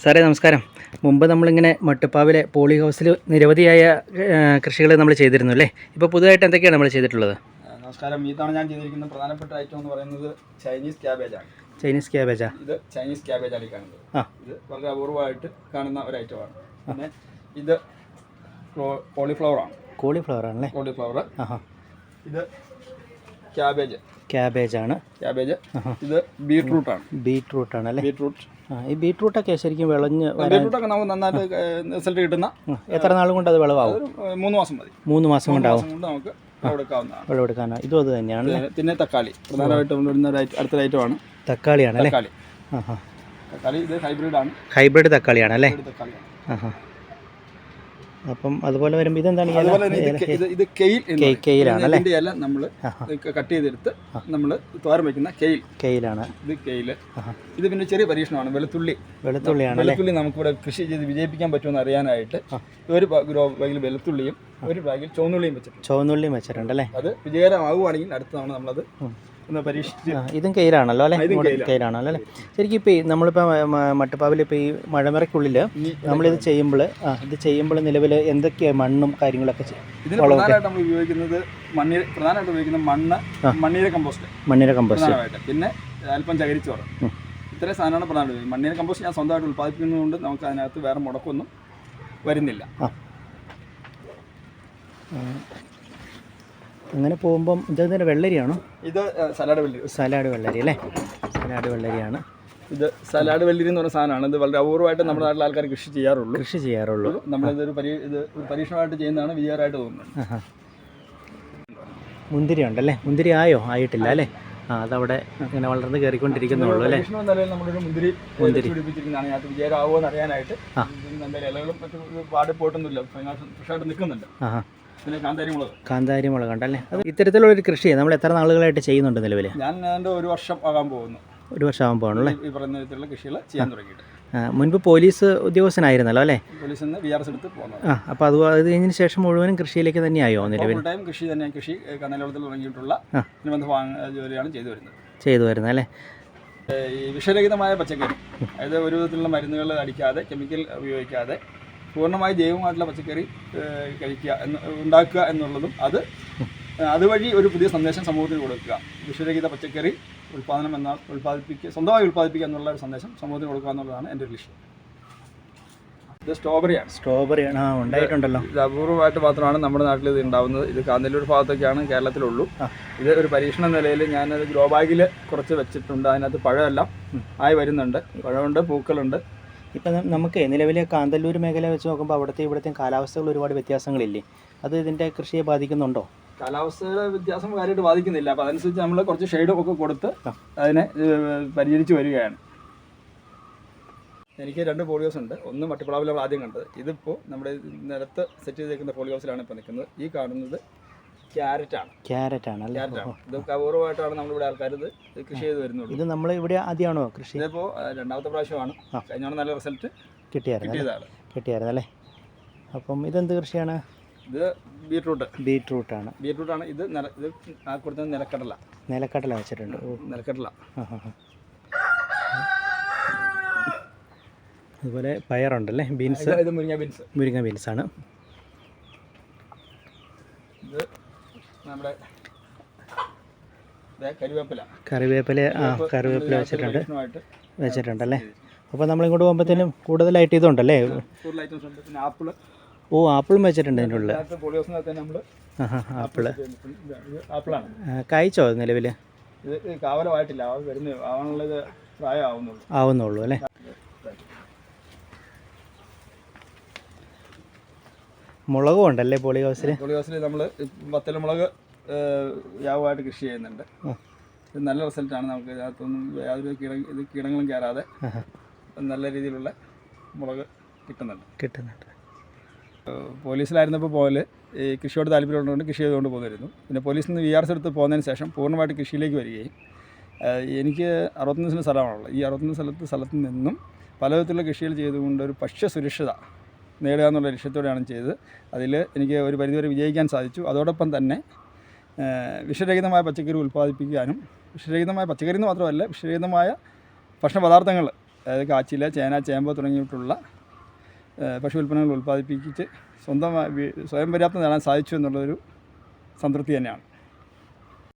സാറേ നമസ്കാരം. മുമ്പ് നമ്മളിങ്ങനെ മട്ടുപ്പാവിലെ പോളി ഹൗസിൽ നിരവധിയായ കൃഷികൾ നമ്മൾ ചെയ്തിരുന്നു അല്ലേ? ഇപ്പോൾ പുതുതായിട്ട് എന്തൊക്കെയാണ് നമ്മൾ ചെയ്തിട്ടുള്ളത്? നമസ്കാരം. ഈ തവണ ഞാൻ ചെയ്തിരിക്കുന്ന പ്രധാനപ്പെട്ട ഐറ്റം എന്ന് പറയുന്നത് ചൈനീസ് ക്യാബേജ് ആണ് ചൈനീസ് ക്യാബേജാ? ഇത് ചൈനീസ് ക്യാബേജ് ആണ് കാണുന്നത്. ആ. ഇത് വളരെ അപൂർവമായിട്ട് കാണുന്ന ഒരു ഐറ്റമാണ്. പിന്നെ ഇത് കോളിഫ്ലവർ ആണ് കോളിഫ്ലവർ ആണല്ലേ കോളിഫ്ലവർ ഇത് ക്യാബേജ് ആണ്. ക്യാബേജ് ഇത് ബീട്രൂട്ട് ആണ്. ബീട്രൂട്ട് ആണല്ലേ ബീട്രൂട്ട് ആ ഈ ബീട്രൂട്ടൊക്കെ ശരിക്കും വിളഞ്ഞ് ബീട്രൂട്ട് ഒക്കെ നമുക്ക് നന്നായിട്ട് റിസൾട്ട് കിട്ടുന്ന എത്ര നാളും കൊണ്ട് അത് വിളവാകും മൂന്ന് മാസം മതി. മൂന്ന് മാസം കൊണ്ടാവും. കൊണ്ട് നമുക്ക് വിളവെടുക്കാവുന്നതാണ്. വിളവെടുക്കാനോ. ഇതും അത് തന്നെയാണ് പിന്നെ- തക്കാളി. പ്രധാനമായിട്ടും കൊണ്ടുവരുന്ന അടുത്ത ഐറ്റമാണ്. തക്കാളിയാണല്ലേ തക്കാളി. ആഹാ. തക്കാളി ഇത് ഹൈബ്രിഡ് ആണ്. ഹൈബ്രിഡ് തക്കാളിയാണ് അല്ലേ? തക്കാളിയാണ്. അപ്പം അതുപോലെ വരുമ്പോൾ ഇതെന്താണ്? അതുപോലെ തന്നെ ഇത് കെയിൽ എന്ന് കെയ്- പറയും. കെയിലാണല്ലേ ഇതിന്റെ ഇല നമ്മൾ കട്ട് ചെയ്തെടുത്ത് നമ്മൾ തോരൻ വെക്കുന്ന കെയിൽ. കെയിലാണ്. ഇത് കെയിൽ ഇത് പിന്നെ ചെറിയ പരീക്ഷണമാണ് വെളുത്തുള്ളി. വെളുത്തുള്ളിയാണ് വെളുത്തുള്ളി നമുക്കിവിടെ കൃഷി ചെയ്ത് വിജയിപ്പിക്കാൻ പറ്റുമെന്ന് അറിയാനായിട്ട് ഒരു ബ- ഗ്രോ ബാഗിൽ വെളുത്തുള്ളിയും ഒരു ബാഗിൽ ചുവന്നുള്ളിയും വെച്ചിട്ടുണ്ട്. ചുവന്നുള്ളിയും വെച്ചിട്ടുണ്ടല്ലേ അത് വിജയകരമാകുവാണെങ്കിൽ അടുത്ത തവണ നമ്മളത്. ഒന്ന് പരീക്ഷിച്ച് ഇതും കെയിലാണല്ലോ അല്ലേ. കെയിലാണല്ലോ അല്ലേ? ശരിക്കും ഇപ്പോൾ ഈ നമ്മളിപ്പോൾ മട്ടുപ്പാവിൽ ഇപ്പോൾ ഈ മഴമറയ്ക്കുള്ളിൽ നമ്മളിത് ചെയ്യുമ്പോൾ ഇത് ചെയ്യുമ്പോൾ നിലവിൽ എന്തൊക്കെയാണ് മണ്ണും കാര്യങ്ങളൊക്കെ ഇതിന് പ്രധാനമായിട്ട് നമ്മൾ ഉപയോഗിക്കുന്നത് മണ്ണീര പ്രധാനമായിട്ട് ഉപയോഗിക്കുന്ന മണ്ണ് മണ്ണീര കമ്പോസ്റ്റ്. മണ്ണിര കമ്പോസ്റ്റ്. പിന്നെ അല്പം ചകരിച്ചോറ്. ഇത്രയും സാധനമാണ് പ്രധാനമായിട്ട് മണ്ണിര കമ്പോസ്റ്റ് ഞാൻ സ്വന്തമായിട്ട് ഉൽപ്പാദിപ്പിക്കുന്നതുകൊണ്ട് നമുക്ക് അതിനകത്ത് വേറെ മുടക്കൊന്നും വരുന്നില്ല. അങ്ങനെ പോകുമ്പം ഇതെന്തിന്റെ വെള്ളരിയാണോ? ഇത് സലാഡ് വെള്ളരി. സലാഡ് വെള്ളരി അല്ലേ? സലാഡ് വെള്ളരിയാണ്. ഇത് സലാഡ് വെള്ളരി എന്ന് പറഞ്ഞ സാധനമാണ്. ഇത് വളരെ അപൂർവമായിട്ട് നമ്മുടെ നാട്ടിലെ ആൾക്കാർ കൃഷി ചെയ്യാറുള്ളൂ. കൃഷി ചെയ്യാറുള്ളൂ. നമ്മളിതൊരു പരീ ഇത് ഒരു പരീക്ഷണമായിട്ട് ചെയ്യുന്നതാണ് വിജയകരമായിട്ട് തോന്നുന്നത്. മുന്തിരി ഉണ്ടല്ലേ മുന്തിരി ആയോ? ആയിട്ടില്ല അല്ലേ? ആ അതവിടെ ഇങ്ങനെ വളർന്ന് കയറിക്കൊണ്ടിരിക്കുന്നുള്ളൂ അല്ലേ? മുന്തിരി മുന്തിരി. വിജയമാകുമോ എന്ന് അറിയാനായിട്ട് ഇലകളും മറ്റും ഇത് പാടി പോയിട്ടൊന്നുമില്ല ഫ്രഷായിട്ട് നിൽക്കുന്നുണ്ട്. പിന്നെ കാന്താരി മുളക് കാന്താരി മുളക് ഉണ്ടല്ലേ അത് ഇത്തരത്തിലുള്ളൊരു കൃഷി നമ്മൾ എത്ര നാളുകളായിട്ട് ചെയ്യുന്നുണ്ട് നിലവിൽ ഞാൻ എന്റെ ഒരു വർഷം ആകാൻ പോകുന്നു. ഒരു വർഷം ആകാൻ പോകണല്ലേ ഈ പറഞ്ഞ തരത്തിലുള്ള കൃഷികൾ ചെയ്യാൻ തുടങ്ങിയിട്ട്. മുൻപ് പോലീസ് ഉദ്യോഗസ്ഥനായിരുന്നല്ലോ അല്ലേ? പോലീസിൽ നിന്ന് വി ആർ എസ് എടുത്ത് പോകുന്നത് ആ അപ്പോൾ അത് അത് കഴിഞ്ഞതിന് ശേഷം മുഴുവനും കൃഷിയിലേക്ക് തന്നെയായോ നിലവിൽ? ടൈം കൃഷി തന്നെ കൃഷി കന്നലവളത്തിൽ തുടങ്ങിയിട്ടുള്ള. അനുബന്ധ ജോലിയാണ് ചെയ്തു വരുന്നത്. ചെയ്തു വരുന്നത് അല്ലേ? ഈ വിഷരഹിതമായ പച്ചക്കറി അതായത് ഒരു വിധത്തിലുള്ള മരുന്നുകൾ അടിക്കാതെ കെമിക്കൽ ഉപയോഗിക്കാതെ പൂർണമായി ജൈവമായിട്ടുള്ള പച്ചക്കറി കഴിക്കുക എന്ന് ഉണ്ടാക്കുക എന്നുള്ളതും അത് അതുവഴി ഒരു പുതിയ സന്ദേശം സമൂഹത്തിന് കൊടുക്കുക. വിഷരഹിത പച്ചക്കറി ഉൽപ്പാദനം എന്നാൽ ഉൽപ്പാദിപ്പിക്കുക സ്വന്തമായി ഉൽപ്പാദിപ്പിക്കുക എന്നുള്ള ഒരു സന്ദേശം സമൂഹത്തിന് കൊടുക്കുക എന്നുള്ളതാണ് എന്റെ ഒരു ലക്ഷ്യം. ഇത് സ്ട്രോബെറിയാണ്. സ്ട്രോബെറിയാണ്. ആ ഉണ്ടായിട്ടുണ്ടല്ലോ. ഇത് അപൂർവമായിട്ട് മാത്രമാണ് നമ്മുടെ നാട്ടിൽ ഇത് ഉണ്ടാവുന്നത്. ഇത് കാന്തല്ലൂർ ഭാഗത്തൊക്കെയാണ് കേരളത്തിലുള്ളൂ. ഇത് ഒരു പരീക്ഷണ നിലയിൽ ഞാനത് ഗ്രോ ബാഗിൽ കുറച്ച് വെച്ചിട്ടുണ്ട്. അതിനകത്ത് പഴമെല്ലാം ആയി വരുന്നുണ്ട്. പഴമുണ്ട് പൂക്കളുണ്ട്. ഇപ്പം നമുക്ക് നിലവിലെ കാന്തല്ലൂർ മേഖല വെച്ച് നോക്കുമ്പോൾ അവിടുത്തെ ഇവിടുത്തെ കാലാവസ്ഥകൾ ഒരുപാട് വ്യത്യാസങ്ങളില്ലേ? അത് ഇതിന്റെ കൃഷിയെ ബാധിക്കുന്നുണ്ടോ? കാലാവസ്ഥയുടെ വ്യത്യാസം കാര്യമായിട്ട് ബാധിക്കുന്നില്ല. അപ്പോൾ അതനുസരിച്ച് നമ്മൾ കുറച്ച് ഷെയ്ഡും ഒക്കെ കൊടുത്ത് അതിനെ പരിചരിച്ച് വരികയാണ്. എനിക്ക് രണ്ട് പോളിയോസ് ഉണ്ട്. ഒന്ന് മട്ടിപ്പളാവിലാണ് ആദ്യം കണ്ടത്. ഇതിപ്പോൾ നമ്മുടെ നിലത്ത് സെറ്റ് ചെയ്തേക്കുന്ന പോളിയോസിലാണ് ഇപ്പോൾ നിൽക്കുന്നത്. ഈ കാണുന്നത് ക്യാരറ്റാണ്. ക്യാരറ്റ് ആണല്ലേ ക്യാരറ്റാണ്. ഇത് അപൂർവമായിട്ടാണ് നമ്മളിവിടെ ആൾക്കാർ ഇത് കൃഷി ചെയ്ത് വരുന്നുള്ളൂ. ഇത് നമ്മൾ ഇവിടെ ആദ്യമാണോ കൃഷി? ഇതിപ്പോൾ രണ്ടാമത്തെ പ്രാവശ്യമാണ്. കഴിഞ്ഞോണം നല്ല റിസൾട്ട് കിട്ടിയായിരുന്നു കിട്ടിയായിരുന്നു അല്ലേ അപ്പം ഇതെന്ത് കൃഷിയാണ്? ഇത് ബീട്രൂട്ട്. ബീട്രൂട്ടാണ്. ബീട്രൂട്ടാണ്. ഇത് നില ഇത് ആ കൊടുത്തത് നിലക്കടല. നിലക്കടല വെച്ചിട്ടുണ്ട്. നിലക്കടല. അതുപോലെ പയറുണ്ടല്ലേ? ബീൻസ്. ഇത് മുരിങ്ങ ബീൻസ്. മുരിങ്ങ ബീൻസാണ് ഇത് നമ്മുടെ കറിവേപ്പില കറിവേപ്പില ആ കറിവേപ്പില വെച്ചിട്ടുണ്ട്. വെച്ചിട്ടുണ്ട് വെച്ചിട്ടുണ്ടല്ലേ? അപ്പോൾ നമ്മളിങ്ങോട്ട് പോകുമ്പോഴത്തേനും കൂടുതലായിട്ട് ഇതുണ്ടല്ലേ? ഓ ആപ്പിളും വെച്ചിട്ടുണ്ട് അതിന്റെ ഉള്ളിൽ ആപ്പിൾ. കായ്ച്ചോ നിലവിൽ കാവലമായിട്ടില്ല. ആവുന്നുള്ളൂ അല്ലേ? മുളകും ഉണ്ടല്ലേ പോളി ഹൗസിൽ പോളിയോസിൽ നമ്മൾ വത്തലമുളക് യാവുമായിട്ട് കൃഷി ചെയ്യുന്നുണ്ട്. ഇത് നല്ല റിസൾട്ടാണ് നമുക്ക് ഇതിനകത്തൊന്നും യാതൊരു കീട ഇത് കീടങ്ങളും കയറാതെ നല്ല രീതിയിലുള്ള മുളക് കിട്ടുന്നുണ്ട്. കിട്ടുന്നുണ്ട്. പോലീസിലായിരുന്നപ്പോൾ പോലെ ഈ കൃഷിയോട് താല്പര്യമുള്ളതുകൊണ്ട് കൃഷി ചെയ്തുകൊണ്ട് പോകുന്നിരുന്നു പിന്നെ പോലീസിൽ നിന്ന് വി ആർ എസ് എടുത്ത് പോകുന്നതിന് ശേഷം പൂർണമായിട്ട് കൃഷിയിലേക്ക് വരികയും എനിക്ക് അറുപത്തൊന്ന് സെന്റ് സ്ഥലമാണുള്ളത്. ഈ അറുപത്തൊന്ന് സ്ഥലത്ത് സ്ഥലത്ത് നിന്നും പല വിധത്തിലുള്ള കൃഷികൾ ചെയ്തുകൊണ്ട് ഒരു ഭക്ഷ്യ സുരക്ഷിത നേടുക എന്നുള്ള ലക്ഷ്യത്തോടെയാണ് ചെയ്തത്. അതിൽ എനിക്ക് ഒരു പരിധിവരെ വിജയിക്കാൻ സാധിച്ചു. അതോടൊപ്പം തന്നെ വിഷരഹിതമായ പച്ചക്കറി ഉൽപ്പാദിപ്പിക്കാനും വിഷരഹിതമായ പച്ചക്കറി എന്ന് മാത്രമല്ല വിഷരഹിതമായ ഭക്ഷണ പദാർത്ഥങ്ങൾ അതായത് കാച്ചില ചേന ചേമ്പ് തുടങ്ങിയിട്ടുള്ള പശു ഉൽപ്പന്നങ്ങൾ ഉൽപ്പാദിപ്പിച്ച് സ്വന്തം സ്വയം പര്യാപ്തം നേടാൻ സാധിച്ചു എന്നുള്ളൊരു സംതൃപ്തി തന്നെയാണ്.